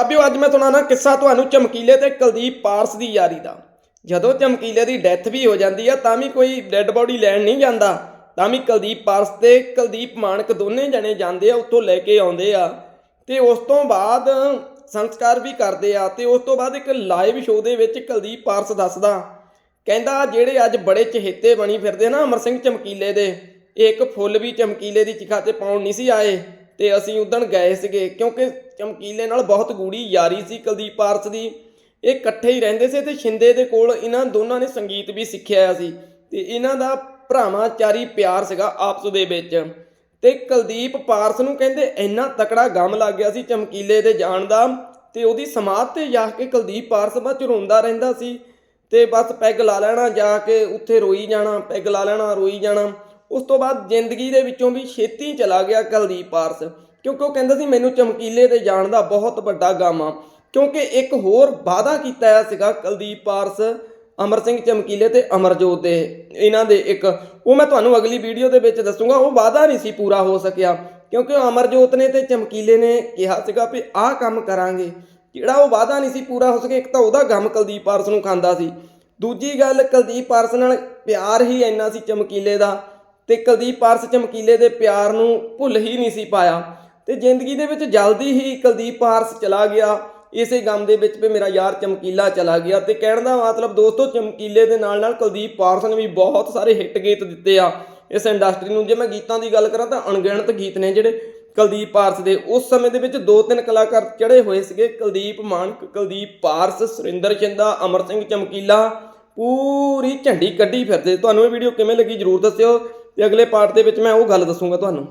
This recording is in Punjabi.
ਆਬਿਓ ਅੱਜ ਮੈਂ ਸੁਣਾਣਾ ਕਿੱਸਾ ਤੁਹਾਨੂੰ ਚਮਕੀਲੇ ਤੇ ਕੁਲਦੀਪ ਪਾਰਸ ਦੀ ਯਾਰੀ ਦਾ। ਜਦੋਂ ਚਮਕੀਲੇ ਦੀ ਡੈਥ ਵੀ ਹੋ ਜਾਂਦੀ ਆ, ਤਾਂ ਵੀ ਕੋਈ ਡੈੱਡ ਬੋਡੀ ਲੈਣ ਨਹੀਂ ਜਾਂਦਾ। ਤਾਂ ਵੀ ਕੁਲਦੀਪ ਪਾਰਸ ਤੇ ਕੁਲਦੀਪ ਮਾਨਕ ਦੋਨੇ ਜਣੇ ਜਾਂਦੇ ਆ, ਉੱਥੋਂ ਲੈ ਕੇ ਆਉਂਦੇ ਆ। ਤੇ ਉਸ ਤੋਂ ਬਾਅਦ ਸੰਸਕਾਰ ਵੀ ਕਰਦੇ ਆ ਤੇ ਉਸ ਤੋਂ ਬਾਅਦ ਇੱਕ ਲਾਈਵ ਸ਼ੋਅ ਦੇ ਵਿੱਚ ਕੁਲਦੀਪ ਪਾਰਸ ਦੱਸਦਾ, ਕਹਿੰਦਾ, ਜਿਹੜੇ ਅੱਜ ਬੜੇ ਚਹੇਤੇ ਬਣੀ ਫਿਰਦੇ ਨਾ ਅਮਰ ਸਿੰਘ ਚਮਕੀਲੇ ਦੇ, ਇਹ ਇੱਕ ਫੁੱਲ ਵੀ ਚਮਕੀਲੇ ਦੀ ਚਿਖਾ ਤੇ ਪਾਉਣ ਨਹੀਂ ਸੀ ਆਏ। ਤੇ ਅਸੀਂ ਉਦਣ ਗਏ ਸੀਗੇ, ਕਿਉਂਕਿ ਚਮਕੀਲੇ ਨਾਲ ਬਹੁਤ ਗੂੜੀ ਯਾਰੀ ਸੀ ਕੁਲਦੀਪ ਪਾਰਸ ਦੀ। ਇਹ ਇਕੱਠੇ ਹੀ ਰਹਿੰਦੇ ਸੀ ਤੇ ਸ਼ਿੰਦੇ ਦੇ ਕੋਲ ਇਹਨਾਂ ਦੋਨਾਂ ਨੇ ਸੰਗੀਤ ਵੀ ਸਿੱਖਿਆ ਸੀ ਤੇ ਇਹਨਾਂ ਦਾ ਭਰਾਵਾਂਚਾਰੀ ਪਿਆਰ ਸੀਗਾ ਆਪਸ ਦੇ ਵਿੱਚ। ਤੇ ਕੁਲਦੀਪ ਪਾਰਸ ਨੂੰ ਕਹਿੰਦੇ ਇੰਨਾ ਤਕੜਾ ਗਮ ਲੱਗ ਗਿਆ ਸੀ ਚਮਕੀਲੇ ਦੇ ਜਾਣ ਦਾ ਤੇ ਉਹਦੀ ਸਮਾਧ ਤੇ ਜਾ ਕੇ ਕੁਲਦੀਪ ਪਾਰਸ ਬਾਅਦ ਚ ਰੋਂਦਾ ਰਹਿੰਦਾ ਸੀ ਤੇ ਬਸ ਪੈਗ ਲਾ ਲੈਣਾ, ਜਾ ਕੇ ਉੱਥੇ ਰੋਈ ਜਾਣਾ, ਪੈਗ ਲਾ ਲੈਣਾ, ਰੋਈ ਜਾਣਾ। ਉਸ ਤੋਂ ਬਾਅਦ ਜ਼ਿੰਦਗੀ ਦੇ ਵਿੱਚੋਂ ਵੀ ਛੇਤੀ ਚਲਾ ਗਿਆ ਕੁਲਦੀਪ ਪਾਰਸ, ਕਿਉਂਕਿ ਉਹ ਕਹਿੰਦਾ ਸੀ ਮੈਨੂੰ ਚਮਕੀਲੇ ਤੇ ਜਾਣ ਦਾ ਬਹੁਤ ਵੱਡਾ ਗਮ ਆ। ਕਿਉਂਕਿ ਇੱਕ ਹੋਰ ਵਾਅਦਾ ਕੀਤਾ ਹੋਇਆ ਸੀਗਾ ਕੁਲਦੀਪ ਪਾਰਸ, ਅਮਰ ਸਿੰਘ ਚਮਕੀਲੇ ਤੇ ਅਮਰਜੋਤ ਦੇ, ਇਹਨਾਂ ਦੇ ਇੱਕ, ਉਹ ਮੈਂ ਤੁਹਾਨੂੰ ਅਗਲੀ ਵੀਡੀਓ ਦੇ ਵਿੱਚ ਦੱਸੂਗਾ, ਉਹ ਵਾਅਦਾ ਨਹੀਂ ਸੀ ਪੂਰਾ ਹੋ ਸਕਿਆ, ਕਿਉਂਕਿ ਅਮਰਜੋਤ ਨੇ ਤੇ ਚਮਕੀਲੇ ਨੇ ਕਿਹਾ ਸੀਗਾ ਵੀ ਆਹ ਕੰਮ ਕਰਾਂਗੇ। ਜਿਹੜਾ ਉਹ ਵਾਅਦਾ ਨਹੀਂ ਸੀ ਪੂਰਾ ਹੋ ਸਕਿਆ, ਇੱਕ ਤਾਂ ਉਹਦਾ ਗਮ ਕੁਲਦੀਪ ਪਾਰਸ ਨੂੰ ਖਾਂਦਾ ਸੀ। ਦੂਜੀ ਗੱਲ, ਕੁਲਦੀਪ ਪਾਰਸ ਨਾਲ ਪਿਆਰ ਹੀ ਇੰਨਾ ਸੀ ਚਮਕੀਲੇ ਦਾ ਤੇ ਕੁਲਦੀਪ ਪਾਰਸ ਚਮਕੀਲੇ ਦੇ ਪਿਆਰ ਨੂੰ ਭੁੱਲ ਹੀ ਨਹੀਂ ਸੀ ਪਾਇਆ ਤੇ ਜ਼ਿੰਦਗੀ ਦੇ ਵਿੱਚ ਜਲਦੀ ਹੀ ਕੁਲਦੀਪ ਪਾਰਸ ਚਲਾ ਗਿਆ। ਇਸੇ ਗਮ ਦੇ ਵਿੱਚ ਵੀ ਮੇਰਾ ਯਾਰ ਚਮਕੀਲਾ ਚਲਾ ਗਿਆ ਤੇ ਕਹਿਣ ਦਾ ਮਤਲਬ ਦੋਸਤੋ ਚਮਕੀਲੇ ਦੇ ਨਾਲ ਨਾਲ ਕੁਲਦੀਪ ਪਾਰਸ ਨੇ ਵੀ ਬਹੁਤ ਸਾਰੇ ਹਿੱਟ ਗੀਤ ਦਿੱਤੇ ਆ। ਇਸ ਇੰਡਸਟਰੀ ਨੂੰ ਜੇ ਮੈਂ ਗੀਤਾਂ ਦੀ ਗੱਲ ਕਰਾਂ ਤਾਂ ਅਣਗਿਣਤ ਗੀਤ ਨੇ ਜਿਹੜੇ ਕੁਲਦੀਪ ਪਾਰਸ ਦੇ। ਉਸ ਸਮੇਂ ਦੇ ਵਿੱਚ ਦੋ ਤਿੰਨ ਕਲਾਕਾਰ ਚੜੇ ਹੋਏ ਸੀਗੇ, ਕੁਲਦੀਪ ਮਾਨਕ ਕੁਲਦੀਪ ਪਾਰਸ, ਸੁਰਿੰਦਰ ਚਿੰਦਾ ਅਮਰ ਸਿੰਘ ਚਮਕੀਲਾ। ਪੂਰੀ ਝੰਡੀ ਕੱਢੀ ਫਿਰਦੇ। ਤੁਹਾਨੂੰ ਇਹ ਵੀਡੀਓ ਕਿਵੇਂ ਲੱਗੀ ਜਰੂਰ ਦੱਸਿਓ। ਤੇ ਅਗਲੇ ਪਾਰਟ ਦੇ ਵਿੱਚ ਮੈਂ ਉਹ ਗੱਲ ਦੱਸੂੰਗਾ ਤੁਹਾਨੂੰ।